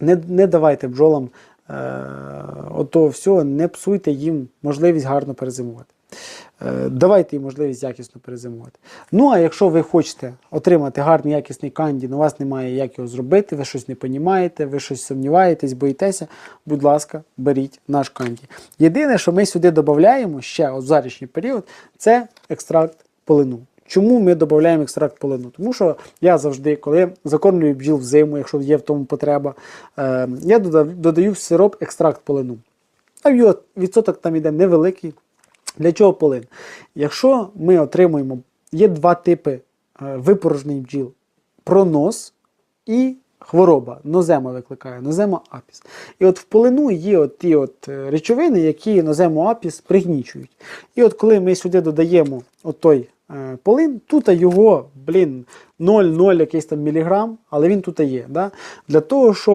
Не, не давайте бджолам е, ото всього, не псуйте їм можливість гарно перезимувати. Е, давайте їм можливість якісно перезимувати. Ну, а якщо ви хочете отримати гарний якісний канді, але у вас немає як його зробити, ви щось не розумієте, ви щось сумніваєтесь, боїтеся, будь ласка, беріть наш канді. Єдине, що ми сюди додаємо ще от в зарічний період, це екстракт полину. Чому ми додаємо екстракт полину? Тому що я завжди, коли закормлюю бджіл взиму, якщо є в тому потреба, е, я додаю в сироп екстракт полину. А його відсоток там іде невеликий. Для чого полин? Якщо ми отримуємо, є два типи е, випорожнень бджіл: пронос і хвороба. Нозема викликає, нозема апіс. І от в полину є от ті от е, речовини, які нозему апіс пригнічують. І от коли ми сюди додаємо от той полин, тут його, блін, 0,0 якийсь там міліграм, але він тут є. Да? Для того, щоб